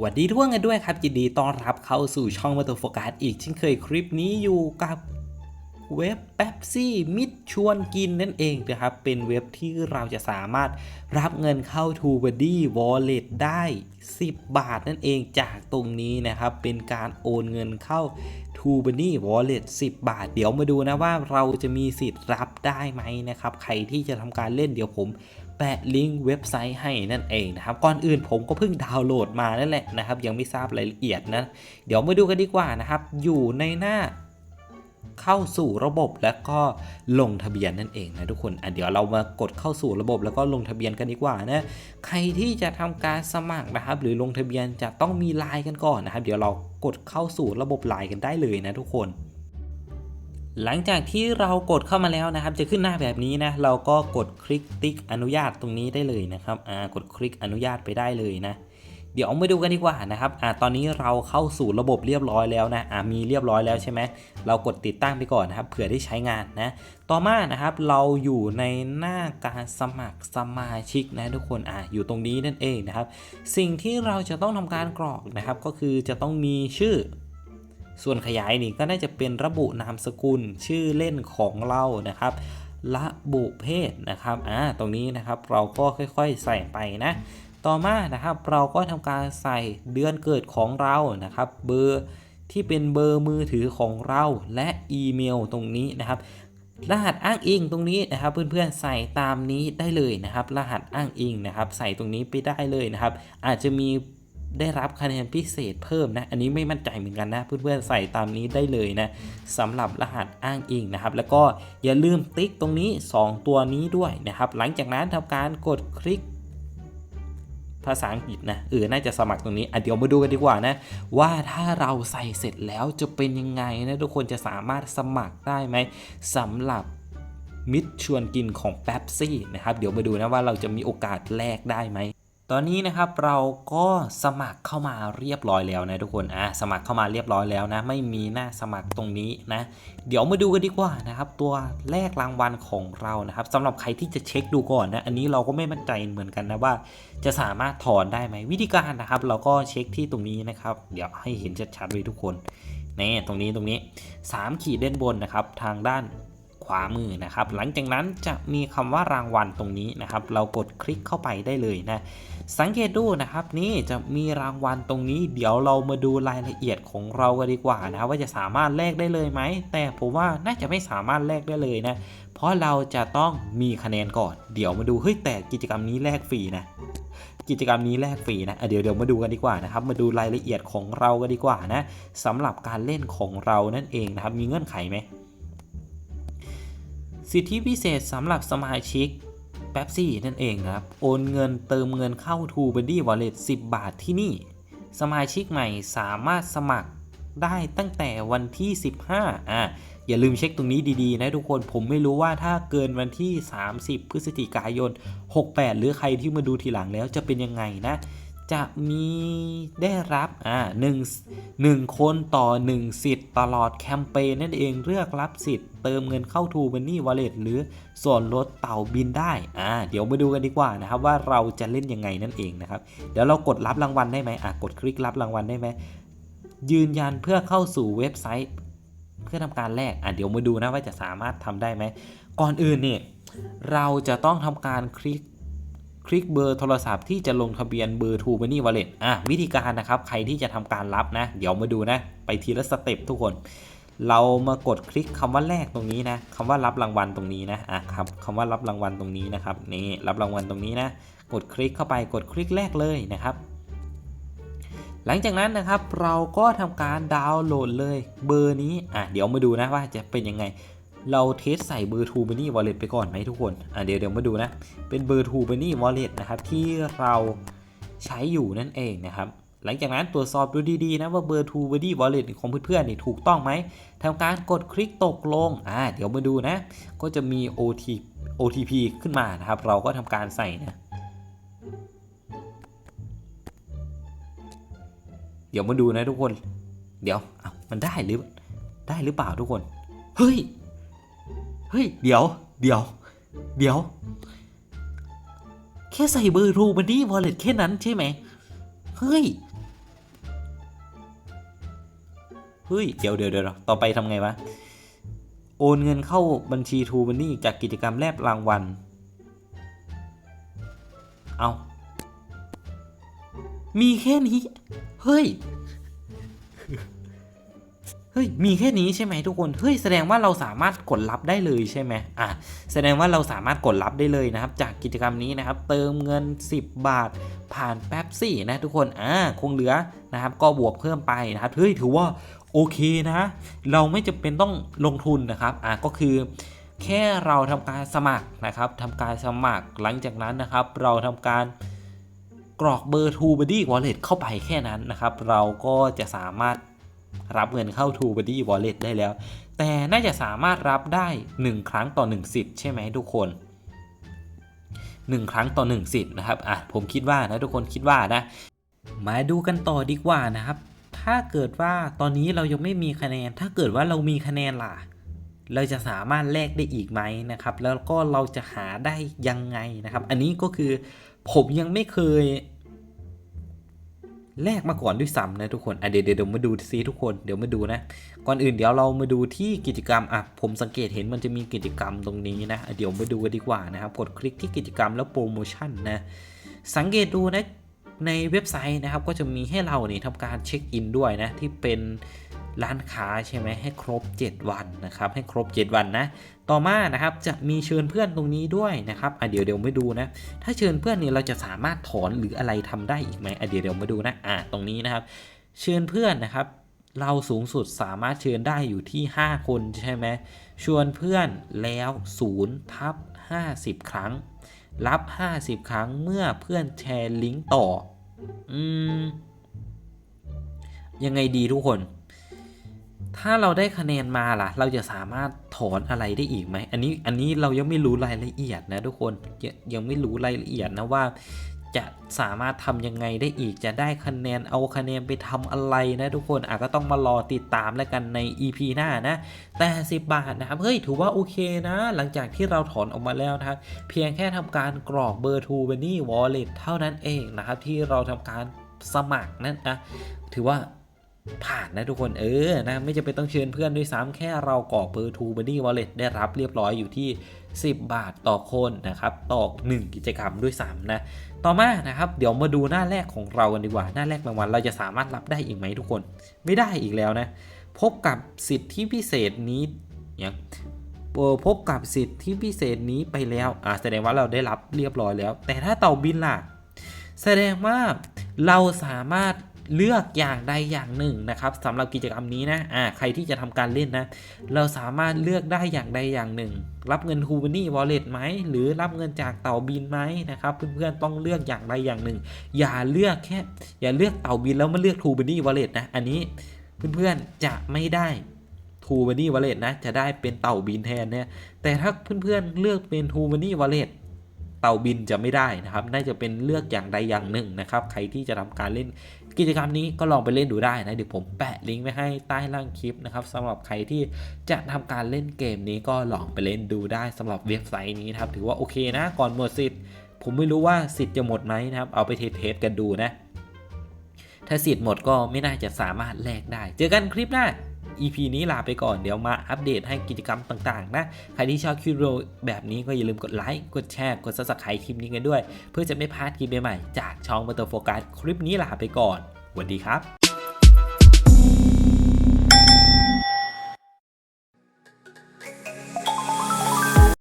หวัสดีทุกคนกันด้วยครับยินดีต้อนรับเข้าสู่ช่องมาตัวโฟกัสอีกเช่นเคยคลิปนี้อยู่กับเว็บแป๊บซี่มิดชวนกินนั่นเองนะครับ เป็นเว็บที่เราจะสามารถรับเงินเข้า t o b o d y Wallet ได้ 10 บาทนั่นเองจากตรงนี้นะครับ เป็นการโอนเงินเข้า t o b o d y Wallet 10 บาท เดี๋ยวมาดูนะว่าเราจะมีสิทธิ์รับได้ไหมนะครับ ใครที่จะทำการเล่นเดี๋ยวผม แปะลิงก์เว็บไซต์ให้นั่นเองนะครับ ก่อนอื่นผมก็เพิ่งดาวน์โหลดมานั่นแหละนะครับ ยังไม่ทราบรายละเอียดนะ เดี๋ยวมาดูกันดีกว่านะครับ อยู่ในหน้าเข้าสู่ระบบแล้วก็ลงทะเบียนนั่นเองนะทุกคนอะเดี๋ยวเรามากดเข้าสู่ระบบแล้วก็ลงทะเบียนกันดีกว่านะ ใครที่จะทำการสมัครนะครับ หรือลงทะเบียนจะต้องมีไลน์กันก่อนนะครับ เดี๋ยวเรากดเข้าสู่ระบบไลน์กันได้เลยนะทุกคน หลังจากที่เรากดเข้ามาแล้วนะครับ จะขึ้นหน้าแบบนี้นะ เราก็กดคลิกติ๊กอนุญาตตรงนี้ได้เลยนะครับอ่ากดคลิกอนุญาตไปได้เลยนะ เดี๋ยวมาดูกันดีกว่านะครับอ่าตอนนี้เราเข้าสู่ระบบเรียบร้อยแล้วนะอ่ามีเรียบร้อยแล้วใช่ไหมเรากดติดตั้งไปก่อนนะครับ เผื่อได้ใช้งานนะ ต่อมานะครับเราอยู่ในหน้าการสมัครสมาชิกนะทุกคนอ่าอยู่ตรงนี้นั่นเองนะครับ สิ่งที่เราจะต้องทำการกรอกนะครับ ก็คือจะต้องมีชื่อ ส่วนขยายนี่ก็น่าจะเป็นระบุนามสกุลชื่อเล่นของเรานะครับระบุเพศนะครับอ่าตรงนี้นะครับเราก็ค่อยๆใส่ไปนะต่อมานะครับเราก็ทำการใส่เดือนเกิดของเรานะครับเบอร์ที่เป็นเบอร์มือถือของเราและอีเมลตรงนี้นะครับรหัสอ้างอิงตรงนี้นะครับ เพื่อนๆใส่ตามนี้ได้เลยนะครับ รหัสอ้างอิงนะครับ ใส่ตรงนี้ไปได้เลยนะครับ อาจจะมี ได้รับคะแนนพิเศษเพิ่มนะ อันนี้ไม่มั่นใจเหมือนกันนะเพื่อนๆใส่ตามนี้ได้เลยนะสำหรับรหัสอ้างอิงนะครับ แล้วก็อย่าลืมติ๊กตรงนี้ 2 ตัวนี้ด้วยนะครับ หลังจากนั้นทำการกดคลิก ภาษาอังกฤษนะเออน่าจะสมัครตรงนี้อะเดี๋ยวมาดูกันดีกว่านะ ว่าถ้าเราใส่เสร็จแล้วจะเป็นยังไงนะทุกคนจะสามารถสมัครได้ไหมสำหรับมิตรชวนกินของแป๊บซี่นะครับ เดี๋ยวมาดูนะว่าเราจะมีโอกาสแลกได้ไหม ตอนนี้นะครับเราก็สมัครเข้ามาเรียบร้อยแล้วนะทุกคนอะสมัครเข้ามาเรียบร้อยแล้วนะ ไม่มีหน้าสมัครตรงนี้นะ เดี๋ยวมาดูกันดีกว่านะครับ ตัวแรกรางวัลของเรานะครับสำหรับใครที่จะเช็คดูก่อนนะ อันนี้เราก็ไม่มั่นใจเหมือนกันนะว่า จะสามารถถอนได้ไหมวิธีการนะครับ เราก็เช็คที่ตรงนี้นะครับ เดี๋ยวให้เห็นชัดๆเลยทุกคนนี่ตรงนี้ตรงนี้ 3 ขีดเด้านบนนะครับ ทางด้าน ขวามือนะครับ หลังจากนั้นจะมีคำว่ารางวัลตรงนี้นะครับ เรากดคลิกเข้าไปได้เลยนะ สังเกตดูนะครับนี่จะมีรางวัลตรงนี้ เดี๋ยวเรามาดูรายละเอียดของเรากันดีกว่านะว่าจะสามารถแลกได้เลยไหม แต่ผมว่าน่าจะไม่สามารถแลกได้เลยนะ เพราะเราจะต้องมีคะแนนก่อน เดี๋ยวมาดูเฮ้ยแต่กิจกรรมนี้แลกฟรีนะกิจกรรมนี้แลกฟรีนะอะเดี๋ยวเดี๋ยวมาดูกันดีกว่านะครับ มาดูรายละเอียดของเรากันดีกว่านะสำหรับการเล่นของเรานั่นเองนะครับ มีเงื่อนไขไหม สิทธิพิเศษสำหรับสมาชิกแป๊บซี่นั่นเองครับ โอนเงินเติมเงินเข้า t o b o d y Wallet 10 บาทที่นี่ สมาชิกใหม่สามารถสมัครได้ตั้งแต่วันที่ 15อะอย่าลืมเช็คตรงนี้ดีๆ นะทุกคนผมไม่รู้ว่าถ้าเกินวันที่ 30 พฤศจิกายน 68 หรือใครที่มาดูทีหลังแล้วจะเป็นยังไงนะ จะมีได้รับอ่าหนึ่งหนึ่งคนต่อ 1 สิทธิ์ตลอดแคมเปญนั่นเองเลือกรับสิทธิ์ เติมเงินเข้า t ูบันนี่วอลเล็ตหรือส่วนลดเต่าบินได้อ่าเดี๋ยวมาดูกันดีกว่านะครับว่าเราจะเล่นยังไงนั่นเองนะครับเดี๋ยวเรากดรับรางวัลได้ไหมอะกดคลิกรับรางวัลได้ไหมยืนยันเพื่อเข้าสู่เว็บไซต์เพื่อทำการแลกอะเดี๋ยวมาดูนะว่าจะสามารถทำได้ไหมก่อนอื่นเนี่ยเราจะต้องทำการคลิก คลิกเบอร์โทรศัพท์ที่จะลงทะเบียนเบอร์ t ูบันนี่วอลเล็ตอะวิธีการนะครับใครที่จะทำการรับนะ เดี๋ยวมาดูนะ ไปทีละสเต็ปทุกคน เรามากดคลิกคำว่าแรกตรงนี้นะคำว่ารับรางวัลตรงนี้นะอะครับคำว่ารับรางวัลตรงนี้นะครับนี่รับรางวัลตรงนี้นะ กดคลิกเข้าไปกดคลิกแรกเลยนะครับหลังจากนั้นนะครับเราก็ทำการดาวน์โหลดเลยเบอร์นี้อะเดี๋ยวมาดูนะว่าจะเป็นยังไง เราเทสใส่เบอร์ t ูบันนี่วอลเล็ตไปก่อนไหมทุกคน อะเดี๋ยวเดี๋ยวมาดูนะ เป็นเบอร์ t ูบันนี่วอลเล็ตนะครับที่เราใช้อยู่นั่นเองนะครับ หลังจากนั้นตรวจสอบดูดีๆนะว่าเบอร์ t ูบันนี่วอลเล็ตของเพื่อนๆนี่ถูกต้องไหมทำการกดคลิกตกลง อ่าเดี๋ยวมาดูนะ ก็จะมี OT OTP ขึ้นมานะครับ เราก็ทำการใส่นะ เดี๋ยวมาดูนะทุกคน เดี๋ยวอ้าวมันได้หรือได้หรือเปล่าทุกคน เฮ้ย เฮ้ย เดี๋ยว เดี๋ยว เดี๋ยว แค่ใส่เบอร์รูมันี่วอลเล็ตแค่นั้นใช่ไหม เฮ้ย เฮ้ย เดี๋ยวเดี๋ยวเดี๋ยวต่อไปทำไงวะ โอนเงินเข้าบัญชีทูบันี่จากกิจกรรมแลบรางวัล เอา มีแค่นี้ เฮ้ย ฮ้ยมีแค่นี้ใช่ไหมทุกคนเฮ้ยแสดงว่าเราสามารถกดรับได้เลยใช่ไหมอะแสดงว่าเราสามารถกดรับได้เลยนะครับ จากกิจกรรมนี้นะครับ เติมเงิน 10 บาท ผ่านแป๊บซี่นะทุกคนอ่าคงเหลือนะครับ ก็บวกเพิ่มไปนะครับเฮ้ยถือว่าโอเคนะ เราไม่จำเป็นต้องลงทุนนะครับอะก็คือแค่เราทำการสมัครนะครับทำการสมัครหลังจากนั้นนะครับ เราทำการกรอกเบอร์ TrueBuddy Wallet เข้าไปแค่นั้นนะครับ เราก็จะสามารถ รับเงินเข้า TrueBuddy Wallet ได้แล้ว แต่น่าจะสามารถรับได้ 1 ครั้งต่อ 1 สิทธิ์ใช่ไหมทุกคน 1 ครั้งต่อ 1 สิทธิ์นะครับอะผมคิดว่านะทุกคนคิดว่านะ มาดูกันต่อดีกว่านะครับ ถ้าเกิดว่าตอนนี้เรายังไม่มีคะแนน ถ้าเกิดว่าเรามีคะแนนล่ะเราจะสามารถแลกได้อีกไหมนะครับ แล้วก็เราจะหาได้ยังไงนะครับ อันนี้ก็คือผมยังไม่เคย แลกมาก่อนด้วยซ้ำนะทุกคนอะเดี๋ยวเดี๋ยวมาดูซิทุกคนเดี๋ยวมาดูนะ ก่อนอื่นเดี๋ยวเรามาดูที่กิจกรรมอะผมสังเกตเห็นมันจะมีกิจกรรมตรงนี้นะอะเดี๋ยวมาดูกันดีกว่านะครับกดคลิกที่กิจกรรมแล้วโปรโมชั่นนะสังเกตดูนะในเว็บไซต์นะครับก็จะมีให้เราเนี่ยทำการเช็คอินด้วยนะที่เป็น ร้านค้าใช่ไหมให้ครบ 7 วันนะครับให้ครบ 7 วันนะ ต่อมานะครับจะมีเชิญเพื่อนตรงนี้ด้วยนะครับอะเดี๋ยวเดี๋ยวไม่ดูนะ ถ้าเชิญเพื่อนเนี่ยเราจะสามารถถอนหรืออะไรทำได้อีกไหมอะเดี๋ยวเดี๋ยวมาดูนะอะตรงนี้นะครับ เชิญเพื่อนนะครับ เราสูงสุดสามารถเชิญได้อยู่ที่ 5 คนใช่ไหมชวนเพื่อนแล้ว0ทับ50 ครั้ง รับ 50 ครั้งเมื่อเพื่อนแชร์ลิงก์ต่อ อืม ยังไงดีทุกคน ถ้าเราได้คะแนนมาล่ะ เราจะสามารถถอนอะไรได้อีกไหม อันนี้อันนี้เรายังไม่รู้รายละเอียดนะทุกคนยังยังไม่รู้รายละเอียดนะว่า จะสามารถทำยังไงได้อีก จะได้คะแนนเอาคะแนนไปทำอะไรนะทุกคนอาจก็ต้องมารอติดตามแล้วกันใน EP หน้านะ แต่ 10 บาทนะครับเฮ้ยถือว่าโอเคนะ หลังจากที่เราถอนออกมาแล้วนะครับเพียงแค่ทำการกรอกเบอร์ t ูเบนี่ Wallet เท่านั้นเองนะครับที่เราทำการสมัครนั่นนะถือว่า ผ่านนะทุกคนเออนะไม่จำเป็นต้องเชิญเพื่อนด้วยซ้ำแค่เรากรอกเบอร์ t ูเบนี่ Wallet ได้รับเรียบร้อยอยู่ที่ 10 บาทต่อคนนะครับต่อ 1 กิจกรรมด้วยซ้ำนะต่อมานะครับเดี๋ยวมาดูหน้าแรกของเรากันดีกว่า หน้าแรกรางวัลเราจะสามารถรับได้อีกไหมทุกคน ไม่ได้อีกแล้วนะ พบกับสิทธิพิเศษนี้ยังเอ่อพบกับสิทธิพิเศษนี้ไปแล้วอ่าแสดงว่าเราได้รับเรียบร้อยแล้ว แต่ถ้าเต่าบินล่ะ แสดงว่าเราสามารถ เลือกอย่างใดอย่างหนึ่งนะครับสำหรับกิจกรรมนี้นะอ่าใครที่จะทำการเล่นนะ เราสามารถเลือกได้อย่างใดอย่างหนึ่ง รับเงินฮูบ a นี่วอลเล็ตไหมหรือรับเงินจากเต่าบินไหมนะครับเพื่อนๆต้องเลือกอย่างใดอย่างหนึ่ง อย่าเลือกแค่อย่าเลือกเต่าบินแล้วมาเลือกทูบันนี่วอลเล็ตนะอันนี้เพื่อนๆจะไม่ได้ทูบันนี่วอลเล็ตนะจะได้เป็นเต่าบินแทนเนี่ยแต่ถ้าเพื่อนๆเลือกเป็นทูบันนี่วอลเล็ตเต่าบินจะไม่ได้นะครับ น่าจะเป็นเลือกอย่างใดอย่างหนึ่งนะครับ ใครที่จะทำการเล่น กิจกรรมนี้ก็ลองไปเล่นดูได้นะเดี๋ยวผมแปะลิงก์ไว้ให้ใต้ล่างคลิปนะครับสำหรับใครที่จะทำการเล่นเกมนี้ก็ลองไปเล่นดูได้สำหรับเว็บไซต์นี้นะครับถือว่าโอเคนะก่อนหมดสิทธิ์ผมไม่รู้ว่าสิทธิ์จะหมดไหมนะครับเอาไปเทสกันดูนะถ้าสิทธิ์หมดก็ไม่น่าจะสามารถแลกได้ เจอกันคลิปหน้า EP นี้ลาไปก่อนเดี๋ยวมาอัปเดตให้กิจกรรมต่างๆนะ ใครที่ชอบคลิปวิดีโรแบบนี้ก็อย่าลืมกดไลค์ กดแชร์ กด subscribe คลิปนี้กันด้วย เพื่อจะไม่พลาดคลิปใหม่ๆจากช่องมอเตอร์โฟกัสคลิปนี้ลาไปก่อนสวัสดีครับ